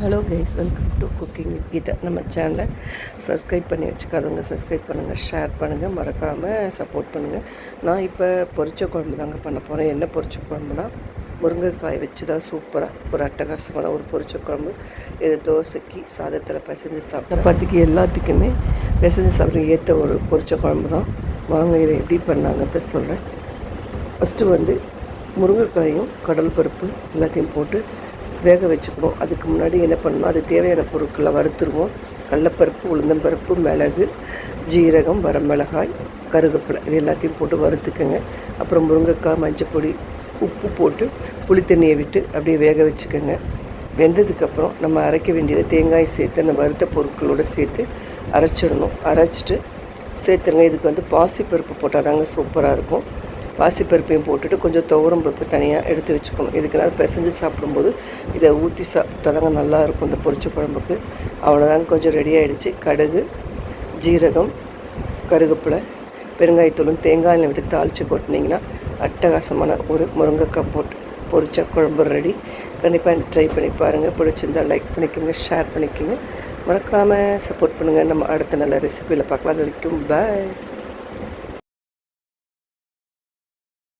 Hello guys welcome to cooking Geetha நம்ம சேனலை subscribe பண்ணி வச்சுக்காதவங்க சப்ஸ்கிரைப் பண்ணுங்கள் ஷேர் பண்ணுங்கள் மறக்காமல் சப்போர்ட் பண்ணுங்கள் நான் இப்போ பொரிச்ச குழம்பு தாங்க பண்ண போகிறேன் என்ன பொரிச்ச குழம்புனா? முருங்கைக்காய் வச்சு தான் சூப்பராக ஒரு அட்டகாசமான ஒரு பொரிச்ச குழம்பு. இது தோசைக்கு சாதத்தில் பிசைஞ்சு சாப்பிட்டு சப்பாத்திக்கு எல்லாத்துக்குமே பிசைஞ்சு சாப்பிட்ற ஏற்ற ஒரு பொரிச்ச குழம்பு தான் வாங்க இதை எப்படி பண்ணாங்கன்னு சொல்கிறேன் ஃபஸ்ட்டு வந்து முருங்கைக்காயும் கடல் பருப்பு எல்லாத்தையும் போட்டு வேக வச்சுக்கணும். அதுக்கு முன்னாடி என்ன பண்ணணும்? அது தேவையான பொருட்களை வறுத்துருவோம். கடலப்பருப்பு உளுந்தம்பருப்பு மிளகு ஜீரகம் வரமிளகாய் கருவேப்பிலை இது எல்லாத்தையும் போட்டு வறுத்துக்கோங்க. அப்புறம் முருங்கைக்காய் மஞ்சப்பொடி உப்பு போட்டு புளி தண்ணியை விட்டு அப்படியே வேக வச்சுக்கோங்க. வெந்ததுக்கப்புறம் நம்ம அரைக்க வேண்டியதை தேங்காய் சேர்த்து அந்த வறுத்த பொருட்களோடு சேர்த்து அரைச்சிடணும். அரைச்சிட்டு சேர்த்துருங்க. இதுக்கு வந்து பாசிப்பருப்பு போட்டால் தாங்க சூப்பராக இருக்கும். பாசிப்பருப்பையும் போட்டுட்டு கொஞ்சம் துவரம் பருப்பு தனியாக எடுத்து வச்சுக்கணும். இதுக்கு நான் பிசைஞ்சு சாப்பிடும்போது இதை ஊற்றி சாப்பிட்டாதாங்க நல்லா நல்லாயிருக்கும் இந்த பொரிச்ச குழம்புக்கு. அவ்வளோதாங்க கொஞ்சம் ரெடி ஆகிடுச்சு கடுகு ஜீரகம் கருவேப்பிலை பெருங்காயத்தூளும் தேங்காய் எண்ணெய் விட்டு தாளித்து கொட்டினீங்கன்னா அட்டகாசமான ஒரு முருங்கைக்காய் போட்டு பொரிச்ச குழம்பு ரெடி கண்டிப்பாக ட்ரை பண்ணி பாருங்கள் பிடிச்சிருந்தா லைக் பண்ணிக்கோங்க ஷேர் பண்ணிக்கோங்க. மறக்காமல் சப்போர்ட் பண்ணுங்கள் நம்ம அடுத்த நல்ல ரெசிபியில் பார்க்கலாம். அது வரைக்கும் பாய்